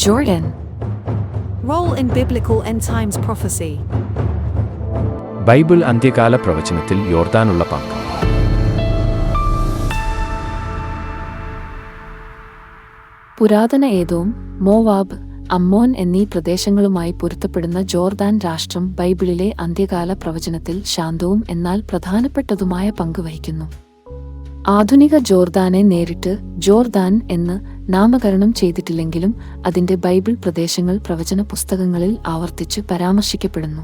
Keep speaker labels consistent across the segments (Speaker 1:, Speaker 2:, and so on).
Speaker 1: Jordan.
Speaker 2: Role in biblical end times prophecy.
Speaker 3: Bible അന്ത്യകാല പ്രവചനത്തിൽ യോർദാനുള്ള പങ്ക്
Speaker 1: പുരാതന ഏതോം മോവാബ് അമ്മോൻ എന്നീ പ്രദേശങ്ങളുമായി പൊരുത്തപ്പെടുന്ന ജോർദാൻ രാഷ്ട്രം ബൈബിളിലെ അന്ത്യകാല പ്രവചനത്തിൽ ശാന്തവും എന്നാൽ പ്രധാനപ്പെട്ടതുമായ പങ്ക് വഹിക്കുന്നു ആധുനിക ജോർദാനെ നേരിട്ട് ജോർദാൻ എന്ന് നാമകരണം ചെയ്തിട്ടില്ലെങ്കിലും അതിന്റെ ബൈബിൾ പ്രദേശങ്ങൾ പ്രവചന പുസ്തകങ്ങളിൽ ആവർത്തിച്ച് പരാമർശിക്കപ്പെടുന്നു.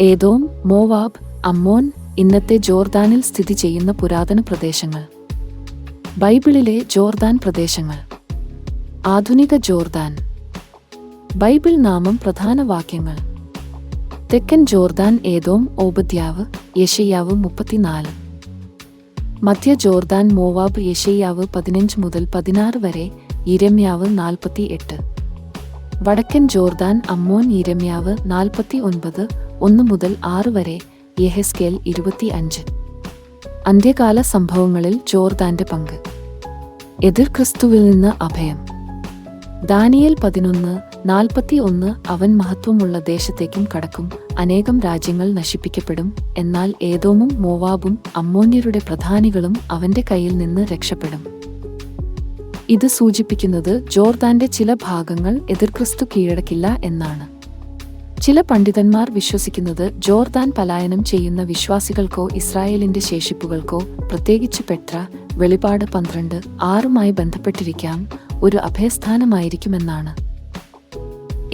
Speaker 1: ഏതോം മോവാബ് അമ്മോൻ ഇന്നത്തെ ജോർദാനിൽ സ്ഥിതി ചെയ്യുന്ന പുരാതന പ്രദേശങ്ങൾ. ബൈബിളിലെ ജോർദാൻ പ്രദേശങ്ങൾ. ആധുനിക ജോർദാൻ. ബൈബിൾ നാമം പ്രധാന വാക്യങ്ങൾ. തെക്കൻ ജോർദാൻ ഏതോം ഓബദ്യാവ് യഷയ്യാവ് മുപ്പത്തിനാല്. മധ്യ ജോർദാൻ മോവാബ് യഷയ്യാവ് പതിനഞ്ച് മുതൽ പതിനാറ് വരെ ഇരമ്യാവ് നാൽപ്പത്തി എട്ട് വടക്കൻ ജോർദാൻ അമ്മോൻ ഇരമ്യാവ് നാൽപ്പത്തി ഒൻപത് ഒന്ന് മുതൽ ആറ് വരെ യഹസ്കേൽ ഇരുപത്തി അഞ്ച് അന്ത്യകാല സംഭവങ്ങളിൽ ജോർദാന്റെ പങ്ക്. എതിർ ക്രിസ്തുവിൽ നിന്ന് അഭയം. ദാനിയൽ പതിനൊന്ന് നാൽപ്പത്തി ഒന്ന് അവൻ മഹത്വമുള്ള ദേശത്തേക്കും കടക്കും. അനേകം രാജ്യങ്ങൾ നശിപ്പിക്കപ്പെടും. എന്നാൽ ഏതോമും മോവാബും അമ്മോന്യരുടെ പ്രധാനികളും അവന്റെ കയ്യിൽ നിന്ന് രക്ഷപ്പെടും. ഇത് സൂചിപ്പിക്കുന്നത് ജോർദാന്റെ ചില ഭാഗങ്ങൾ എതിർക്രിസ്തു കീഴടക്കില്ല എന്നാണ്. ചില പണ്ഡിതന്മാർ വിശ്വസിക്കുന്നത് ജോർദാൻ പലായനം ചെയ്യുന്ന വിശ്വാസികൾക്കോ ഇസ്രായേലിന്റെ ശേഷിപ്പുകൾക്കോ പ്രത്യേകിച്ച് പെട്ര വെളിപാട് പന്ത്രണ്ട് ആറുമായി ബന്ധപ്പെട്ടിരിക്കാം ഒരു അഭയസ്ഥാനമായിരിക്കുമെന്നാണ്.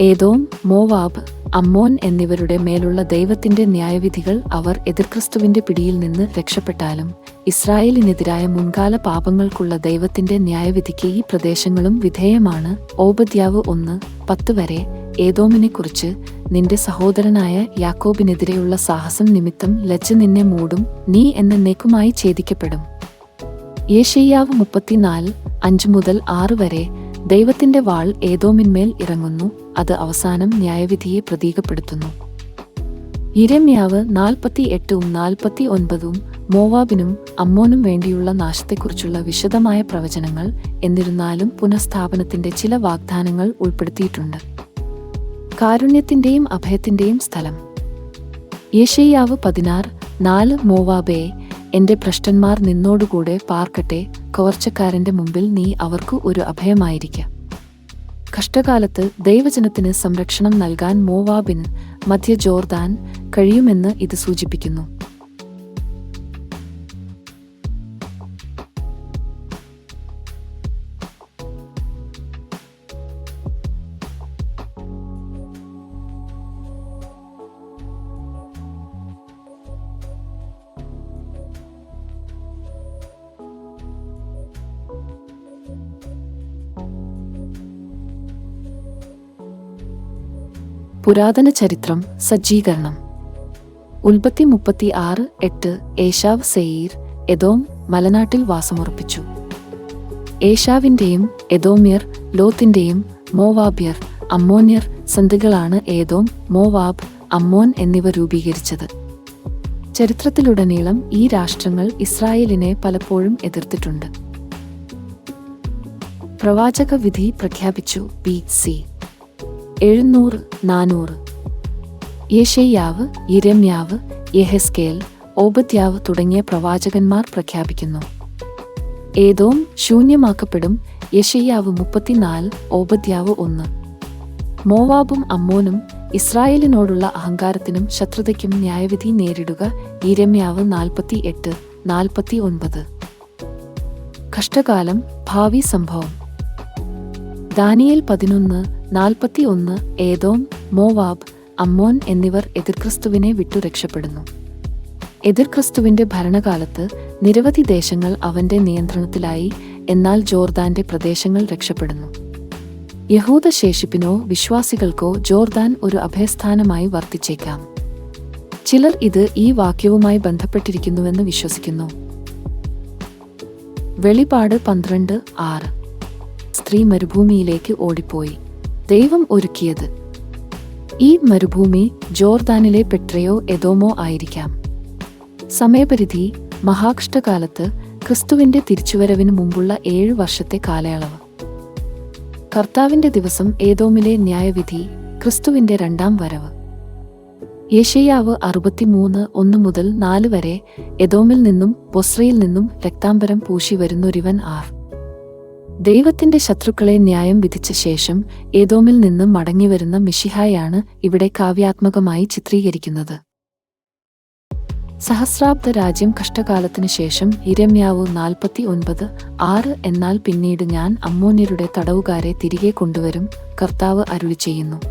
Speaker 1: ഏതോം മോവാബ് അമ്മോൻ എന്നിവരുടെ മേലുള്ള ദൈവത്തിന്റെ ന്യായവിധികൾ അവർ എതിർക്രിസ്തുവിന്റെ പിടിയിൽ നിന്ന് രക്ഷപ്പെട്ടാലും ഇസ്രായേലിനെതിരായ മുൻകാല പാപങ്ങൾക്കുള്ള ദൈവത്തിന്റെ ന്യായവിധിക്ക് ഈ പ്രദേശങ്ങളും വിധേയമാണ്. ഓപദ്യാവ് ഒന്ന് പത്ത് വരെ ഏതോമിനെക്കുറിച്ച് നിന്റെ സഹോദരനായ യാക്കോബിനെതിരെയുള്ള സാഹസം നിമിത്തം ലജ്ജ നിന്നെ മൂടും നീ എന്നേക്കുമായി ഛേദിക്കപ്പെടും. യേശയ്യാവ് മുപ്പത്തിനാല് അഞ്ച് മുതൽ ആറ് വരെ ദൈവത്തിന്റെ വാൾ ഏതോമിന്മേൽ ഇറങ്ങുന്നു അത് അവസാനം ന്യായവിധിയെ പ്രതീകപ്പെടുത്തുന്നു. ഇരമ്യാവ് നാൽപ്പത്തി എട്ടും നാൽപ്പത്തി ഒൻപതും മോവാബിനും അമ്മോനും വേണ്ടിയുള്ള നാശത്തെക്കുറിച്ചുള്ള വിശദമായ പ്രവചനങ്ങൾ എന്നിരുന്നാലും പുനഃസ്ഥാപനത്തിന്റെ ചില വാഗ്ദാനങ്ങൾ ഉൾപ്പെടുത്തിയിട്ടുണ്ട്. കാരുണ്യത്തിന്റെയും അഭയത്തിന്റെയും സ്ഥലം. യേശയ്യാവ് പതിനാറ് നാല് മോവാബേ എന്റെ ഭ്രഷ്ടന്മാർ നിന്നോടുകൂടെ പാർക്കട്ടെ കവർച്ചക്കാരന്റെ മുമ്പിൽ നീ അവർക്ക് ഒരു അഭയമായിരിക്ക. കഷ്ടകാലത്ത് ദൈവജനത്തിന് സംരക്ഷണം നൽകാൻ മോവാബിന് മധ്യ ജോർദാൻ കഴിയുമെന്ന് ഇത് സൂചിപ്പിക്കുന്നു. പുരാതന ചരിത്രം സജ്ജീകരണം. ഉൽപ്പത്തി മുപ്പത്തി ആറ് എട്ട് ഏഷാവ് സെയീർ എദോം മലനാട്ടിൽ വാസമുറപ്പിച്ചു. ഏഷാവിന്റെയും എദോമ്യർ ലോത്തിന്റെയും മോവാബ്യർ അമ്മോന്യർ സന്ധികളാണ് ഏതോം മോവാബ് അമ്മോൻ എന്നിവ രൂപീകരിച്ചത്. ചരിത്രത്തിലുടനീളം ഈ രാഷ്ട്രങ്ങൾ ഇസ്രായേലിനെ പലപ്പോഴും എതിർത്തിട്ടുണ്ട്. പ്രവാചക വിധി പ്രഖ്യാപിച്ചു ബി സി. എഴുന്നൂറ് നാനൂറ്. യേശയ്യാവ് ഇരമ്യാവ് യഹസ്കേൽ ഓബദ്യാവ് തുടങ്ങിയ പ്രവാചകന്മാർ പ്രഖ്യാപിക്കുന്നു. ഏതോം ശൂന്യമാക്കപ്പെടും യശയ്യാവ് മുപ്പത്തിനാല് ഓബദ്യാവ് ഒന്ന്. മോവാബും അമ്മോനും ഇസ്രായേലിനോടുള്ള അഹങ്കാരത്തിനും ശത്രുതയ്ക്കും ന്യായവിധി നേരിടുക ഇരമ്യാവ് നാൽപ്പത്തി എട്ട് നാൽപ്പത്തി ഒൻപത് കഷ്ടകാലം ഭാവി സംഭവം. ദാനിയൽ പതിനൊന്ന് നാൽപ്പത്തി ഒന്ന് ഏതോം മോവാബ് അമ്മോൻ എന്നിവർ എതിർക്രിസ്തുവിനെ വിട്ടു രക്ഷപ്പെടുന്നു. എതിർക്രിസ്തുവിന്റെ ഭരണകാലത്ത് നിരവധി ദേശങ്ങൾ അവന്റെ നിയന്ത്രണത്തിലായി എന്നാൽ ജോർദാന്റെ പ്രദേശങ്ങൾ രക്ഷപ്പെടുന്നു. യഹൂദ ശേഷിപ്പിനോ വിശ്വാസികൾക്കോ ജോർദാൻ ഒരു അഭയസ്ഥാനമായി വർത്തിച്ചേക്കാം. ചിലർ ഇത് ഈ വാക്യവുമായി ബന്ധപ്പെട്ടിരിക്കുന്നുവെന്ന് വിശ്വസിക്കുന്നു. വെളിപാട് പന്ത്രണ്ട് ആറ്. സ്ത്രീ മരുഭൂമിയിലേക്ക് ഓടിപ്പോയി. ദൈവം ഒരുക്കിയത്. ഈ മരുഭൂമി ജോർദാനിലെ പെട്രയോ എതോമോ ആയിരിക്കാം. സമയപരിധി മഹാകഷ്ടകാലത്ത് ക്രിസ്തുവിന്റെ തിരിച്ചുവരവിന് മുമ്പുള്ള ഏഴ് വർഷത്തെ കാലയളവ്. കർത്താവിന്റെ ദിവസം ഏതോമിലെ ന്യായവിധി ക്രിസ്തുവിന്റെ രണ്ടാം വരവ്. യേശയ്യാവ് അറുപത്തിമൂന്ന് ഒന്ന് മുതൽ നാല് വരെ എതോമിൽ നിന്നും ബൊസ്രയിൽ നിന്നും രക്താംബരം പൂശി വരുന്നൊരുവൻ ആർ. ദൈവത്തിന്റെ ശത്രുക്കളെ ന്യായം വിധിച്ച ശേഷം ഏതോമിൽ നിന്ന് മടങ്ങിവരുന്ന മിഷിഹായാണ് ഇവിടെ കാവ്യാത്മകമായി ചിത്രീകരിക്കുന്നത്. സഹസ്രാബ്ദ രാജ്യം കഷ്ടകാലത്തിനു ശേഷം ഇരമ്യാവു നാൽപ്പത്തി ഒൻപത് ആറ് എന്നാൽ പിന്നീട് ഞാൻ അമ്മോന്യരുടെ തടവുകാരെ തിരികെ കൊണ്ടുവരും കർത്താവ് അരുളി ചെയ്യുന്നു.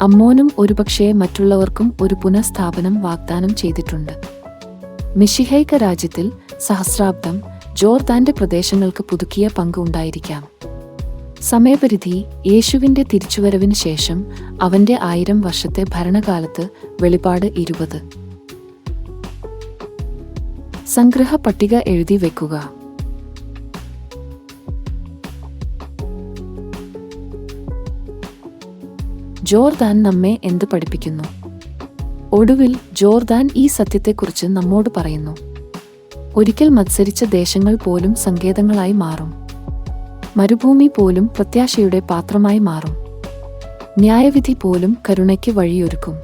Speaker 1: അമ്മോനും ഒരുപക്ഷേ മറ്റുള്ളവർക്കും ഒരു പുനഃസ്ഥാപനം വാഗ്ദാനം ചെയ്തിട്ടുണ്ട്. മിഷിഹൈക രാജ്യത്തിൽ സഹസ്രാബ്ദം ജോർദാന്റെ പ്രദേശങ്ങൾക്ക് പുതുക്കിയ പങ്ക് ഉണ്ടായിരിക്കാം. സമയപരിധി യേശുവിന്റെ തിരിച്ചുവരവിന് ശേഷം അവന്റെ ആയിരം വർഷത്തെ ഭരണകാലത്ത് വെളിപാട് ഇരുപത്. സംഗ്രഹ പട്ടിക എഴുതി വെക്കുക. ജോർദാൻ നമ്മെ എന്ത് പഠിപ്പിക്കുന്നു? ഒടുവിൽ ജോർദാൻ ഈ സത്യത്തെക്കുറിച്ച് നമ്മോട് പറയുന്നു. ഒരിക്കൽ മത്സരിച്ച ദേശങ്ങൾ പോലും സങ്കേതങ്ങളായി മാറും. മരുഭൂമി പോലും പ്രത്യാശയുടെ പാത്രമായി മാറും. ന്യായവിധി പോലും കരുണയ്ക്ക് വഴിയൊരുക്കും.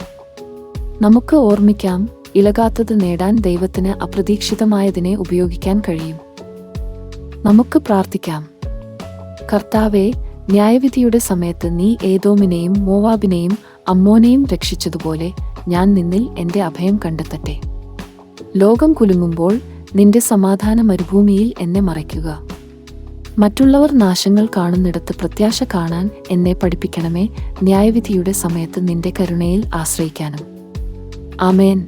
Speaker 1: നമുക്ക് ഓർമ്മിക്കാം ഇളകാത്തത് നേടാൻ ദൈവത്തിന് അപ്രതീക്ഷിതമായതിനെ ഉപയോഗിക്കാൻ കഴിയും. നമുക്ക് പ്രാർത്ഥിക്കാം. കർത്താവെ ന്യായവിധിയുടെ സമയത്ത് നീ ഏതോമിനെയും മോവാബിനെയും അമ്മോനെയും രക്ഷിച്ചതുപോലെ ഞാൻ നിന്നിൽ എന്റെ അഭയം കണ്ടെത്തട്ടെ. ലോകം കുലുങ്ങുമ്പോൾ നിന്റെ സമാധാന മരുഭൂമിയിൽ എന്നെ മറയ്ക്കുക. മറ്റുള്ളവർ നാശങ്ങൾ കാണുന്നിടത്ത് പ്രത്യാശ കാണാൻ എന്നെ പഠിപ്പിക്കണമേ. ന്യായവിധിയുടെ സമയത്ത് നിന്റെ കരുണയിൽ ആശ്രയിക്കാനും. ആമേൻ.